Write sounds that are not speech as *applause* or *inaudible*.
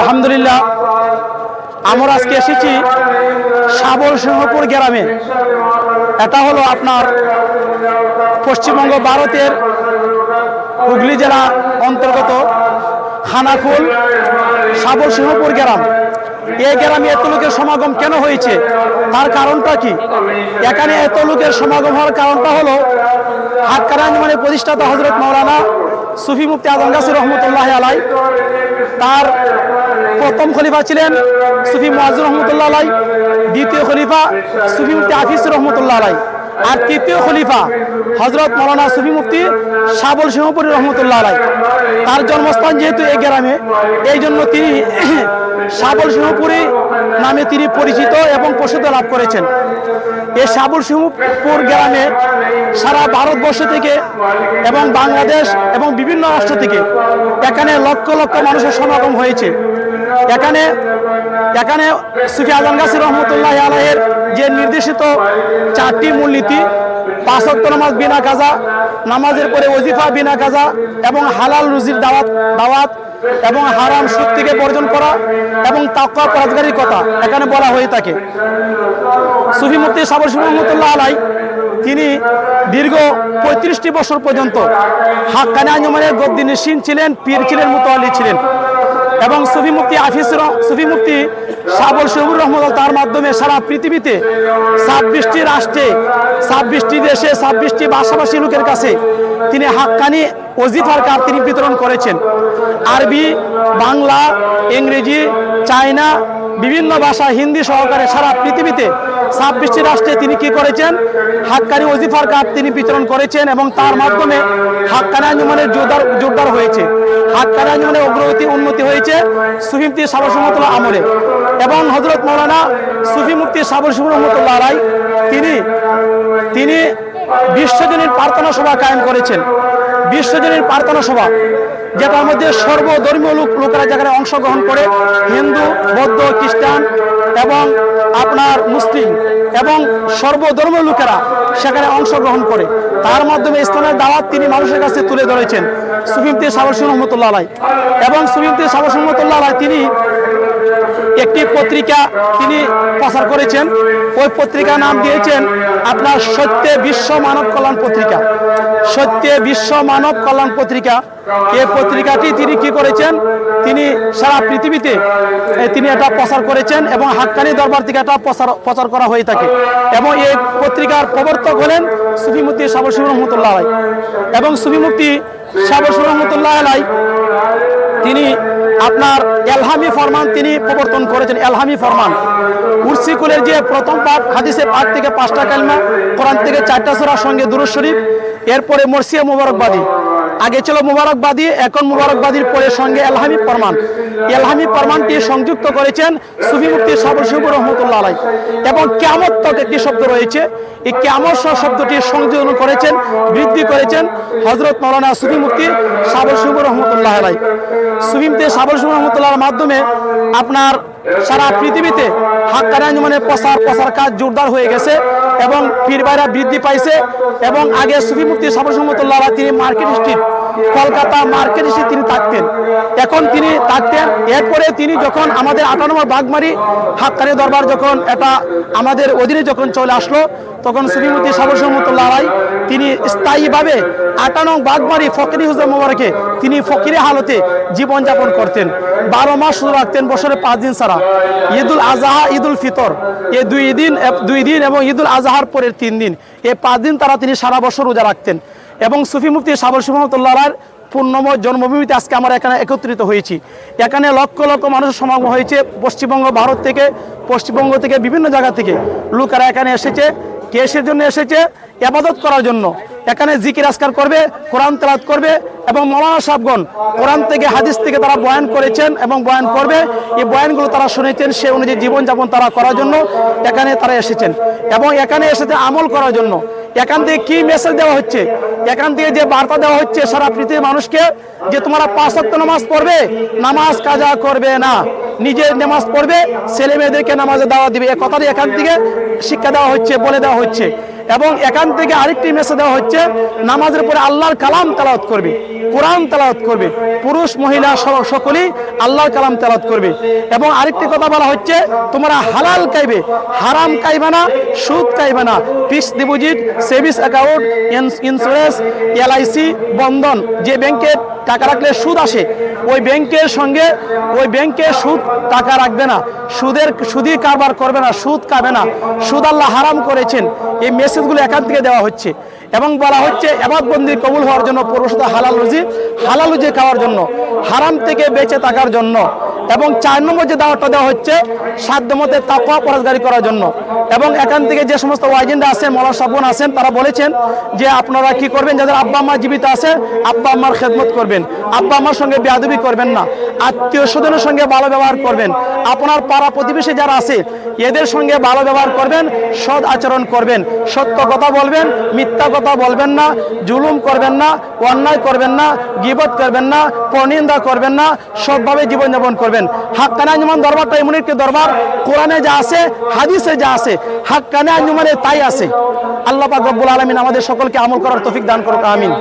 আলহামদুলিল্লাহ, আমরা আজকে এসেছি সাবল সিংহপুর গ্রামে। এটা হলো আপনার পশ্চিমবঙ্গ ভারতের হুগলি জেলা অন্তর্গত খানাকুল সাবল সিংহপুর গ্রাম। এই গ্রামে এত লোকের সমাগম কেন হয়েছে? তার কারণটা কি? এখানে এত লোকের সমাগম হওয়ার কারণটা হলো হাক্কারান মানে প্রতিষ্ঠাতা হজরত মৌলানা সুফি মুক্তি আজম গাছি রহমতুল্লাহ আলাই, তার প্রথম খলিফা ছিলেন সুফি মাজুর রহমতুল্লাহ আলাই, দ্বিতীয় খলিফা সুফি মুক্তি হাফিজ রহমতুল্লাহ আলাই। আর তৃতীয় খলিফা হজরত মৌলানা সুফি মুফতি সাবল সিংহপুরি রহমতুল্লাহ আলাই তার জন্মস্থান যেহেতু এই গ্রামে এই জন্য তিনি *clears throat* সাবল সিংহপুরি নামে তিনি পরিচিত এবং প্রসিদ্ধ লাভ করেছেন। এই সাবল সিংহপুর গ্রামে সারা ভারতবর্ষ থেকে এবং বাংলাদেশ এবং বিভিন্ন রাষ্ট্র থেকে এখানে লক্ষ লক্ষ মানুষের সমাগম হয়েছে। এখানে এখানে সুফি আজম গাছি রহমতুল্লাহ আলাহের যে নির্দেশিত চারটি মূলনীতি, পাঁচ অক্ট নামাজ বিনা কাজা, নামাজের পরে ওজিফা বিনা কাজা এবং হালাল রুজির দাওয়াত দাওয়াত এবং হারাম সুদ থেকে বর্জন করা এবং তাকুয়া পরাজগারির কথা এখানে বলা হয়ে থাকে। সুফি মুফতি সাবর রহমতুল্লাহ আলাই, তিনি দীর্ঘ পঁয়ত্রিশটি বছর পর্যন্ত হাক্কানি আঞ্জমানের গদ্দি নিশিন ছিলেন, পীর ছিলেন মুতোয়ালি ছিলেন। এবং সুফি মুফতি আফিস সুফি মুফতি সাবল শহুর রহমত তার মাধ্যমে সারা পৃথিবীতে ছাব্বিশটি রাষ্ট্রে, ছাব্বিশটি দেশে, ছাব্বিশটি ভাষাভাষী লোকের কাছে তিনি হাক্কানি ওজিফার কার্ড তিনি বিতরণ করেছেন। আরবি, বাংলা, ইংরেজি, চায়না, বিভিন্ন ভাষা হিন্দি সহকারে সারা পৃথিবীতে ছাব্বিশটি রাষ্ট্রে তিনি কি করেছেন? হাক্কানি ওজিফার কার্ড তিনি বিতরণ করেছেন এবং তার মাধ্যমে হাক্কানি আঞ্জমানের জোরদার জোরদার হয়েছে। হাক্কানি আঞ্জমানের অগ্রগতি উন্নতি হয়েছে সুফিমতি সাবর রহমতুল্লাহ আমলে এবং হজরত মৌলানা সুফি মুফতি সাবর রহমতুল্লাহ আলাই তিনি তিনি বিশ্বজনীন প্রার্থনা সভা কায়েম করেছেন। বিশ্বজনীন প্রার্থনা সভা, যেটার মধ্যে সর্বধর্মীয় লোক, লোকেরা যেখানে অংশগ্রহণ করে, হিন্দু, বৌদ্ধ, খ্রিস্টান এবং আপনার মুসলিম এবং সর্বধর্মীয় লোকেরা সেখানে অংশগ্রহণ করে। তার মাধ্যমে ইসলামের দাওয়াত তিনি মানুষের কাছে তুলে ধরেছেন। সুফিমতি সাবসুন রহমতুল্লাহ আলাই এবং সুফিমতি সাবসুন রহমতুল্লাহ আলাই তিনি একটি পত্রিকা তিনি প্রচার করেছেন। ওই পত্রিকার নাম দিয়েছেন আপনার সত্যে বিশ্ব মানব কল্যাণ পত্রিকা। সত্যে বিশ্ব মানব কল্যাণ পত্রিকা। এই পত্রিকাটি তিনি কি করেছেন? তিনি সারা পৃথিবীতে তিনি এটা প্রচার করেছেন এবং হাক্কানি দরবার থেকে এটা প্রচার প্রচার করা হয়ে থাকে। এবং এই পত্রিকার প্রবর্তক হলেন সুফিমুক্তি সাবর রহমতুল্লাহ এবং সুফিমুক্তি সাবর রহমতুল্লাহ তিনি আপনার এলহামি ফরমান তিনি প্রবর্তন করেছেন, এলহামি ফরমান। উর্সিকুলের যে প্রথম পাঠ হাদিসে পাঠ থেকে পাঁচটা কালমা, কোরআন থেকে চারটা সরার সঙ্গে দুরুজ শরীফ, এরপরে মর্সিয়া মুবারকবাদী। আগে ছিল মুবারকবাদী, এখন মুবারকবাদীর পরে সঙ্গে এলহামি ফরমান। এলহামি ফরমানটি সংযুক্ত করেছেন সুফি মুক্তি সাবর শিবুর রহমতুল্লাহ আলাই এবং কেমত তক একটি শব্দ রয়েছে। এই কেমত শব্দটি সংযোজন করেছেন, বৃদ্ধি করেছেন হজরত মৌলানা সুফি মুক্তি সাবর শিবুর রহমতুল্লাহ আলাই সুফিমতে শিবুর রহমতুল্লাহর মাধ্যমে আপনার সারা পৃথিবীতে হাক্কানি আঞ্জমানের প্রসার প্রসার কাজ জোরদার হয়ে গেছে এবং পীরবাইরা বৃদ্ধি পাইছে এবং আগে সুফি মুক্তি সাবর রহমতুল্লাহ তিনি market street, Kolkata market street তিনি থাকতেন। এখন তিনি থাকতেন। এরপরে তিনি যখন আমাদের নম্বর বাগমারি হাক্কানি দরবার যখন এটা আমাদের অধীনে যখন চলে আসলো, তখন সুফিমুদ্দি সাবর রহমতুল্লাহ আলাই তিনি স্থায়ীভাবে আটানং বাগমারি ফকিরি হুজুর মোবারকে তিনি ফকিরে হালতে জীবনযাপন করতেন। বারো মাস শুধু রাখতেন বছরে পাঁচ দিন ছাড়া। ঈদুল আজহা, ঈদুল ফিতর, এই দুই দিন দুই দিন এবং ঈদুল আজহার পরের তিন দিন, এই পাঁচ দিন তারা তিনি সারা বছর রোজা রাখতেন। এবং সুফি মুফতি সাবর রহমতুল্লাহ আলার পূর্ণময় জন্মভূমিতে আজকে আমরা এখানে একত্রিত হয়েছি। এখানে লক্ষ লক্ষ মানুষের সমাগম হয়েছে পশ্চিমবঙ্গ, ভারত থেকে, পশ্চিমবঙ্গ থেকে, বিভিন্ন জায়গা থেকে। লোকেরা এখানে এসেছে। কেসের জন্য এসেছে? আবাদত করার জন্য। এখানে জিকির আসকার করবে কোরআন তেলাত করবে এবং মৌলানা সাহেবগণ কোরআন থেকে হাদিস থেকে তারা বয়ান করেছেন এবং বয়ান করবে। এই বয়ানগুলো তারা শুনেছেন, সে অনুযায়ী জীবনযাপন তারা করার জন্য এখানে তারা এসেছেন। এবং এখানে এসেছে আমল করার জন্য। এখান থেকে কি মেসেজ দেওয়া হচ্ছে? এখান থেকে যে বার্তা দেওয়া হচ্ছে সারা পৃথিবীর মানুষকে যে তোমরা পাঁচ ওয়াক্ত নামাজ পড়বে, নামাজ কাজা করবে না। নিজে নামাজ পড়বে ছেলে মেয়েদেরকে নামাজে দেওয়া দিবে। এ কথাটি এখান থেকে শিক্ষা দেওয়া হচ্ছে, বলে দেওয়া হচ্ছে। এবং এখান থেকে আরেকটি মেসেজ দেওয়া হচ্ছে, নামাজের পরে আল্লাহর কালাম তালাওয়াত করবে, কোরআন তালাওয়াত করবে, পুরুষ, মহিলা সকলেই আল্লাহর কালাম তালাওয়াত করবে। এবং আরেকটি কথা বলা হচ্ছে, তোমরা হালাল খাইবে, হারাম খাইবে না, সুদ খাইবে না fix deposit savings account insurance LIC Bandhan, যে ব্যাংকে টাকা রাখলে সুদ আসে, ওই ব্যাংকের সঙ্গে, ওই ব্যাংকে সুদ টাকা রাখবে না, সুদের সুদি কারবার করবে না, সুদ খাবে না, সুদ আল্লাহ হারাম করেছেন, এই মেসেজগুলো এখান থেকে দেওয়া হচ্ছে এবং বলা হচ্ছে এবাদবন্দি কবুল হওয়ার জন্য পরশুদা হালাল রুজি হালাল রুজি খাওয়ার জন্য, হারাম থেকে বেঁচে থাকার জন্য এবং চার নম্বর যে দাওয়াতটা দেওয়া হচ্ছে, সাধ্য মতে তাকওয়া পরাজগারি করার জন্য। এবং এখান থেকে যে সমস্ত ওয়াইজেন্ডা আছেন মৌলা সাবন আছেন, তারা বলেছেন যে আপনারা কি করবেন? যাদের আব্বা আম্মা জীবিত আছে, আব্বা আম্মার খেদমত করবেন। আব্বা আম্মার সঙ্গে বেয়াদবি করবেন না। আত্মীয় স্বজনের সঙ্গে ভালো ব্যবহার করবেন। আপনার পাড়া প্রতিবেশী যারা আছে, এদের সঙ্গে ভালো ব্যবহার করবেন, সৎ আচরণ করবেন। সত্য কথা বলবেন, মিথ্যা কথা বলবেন না, জুলুম করবেন না, অন্যায় করবেন না, গিবত করবেন না, পরনিন্দা করবেন না, সৎভাবে জীবনযাপন করবেন। হাক্কানে আঞ্জুমান দরবারটা এমন একটি দরবার কোরআনে যা আছে, হাদিসে যা আছে হাক্কানে আঞ্জুমানে তাই আছে। আল্লাহ পাক রব্বুল আলমিন আমাদের সকলকে আমল করার তৌফিক দান করুক, আমিন।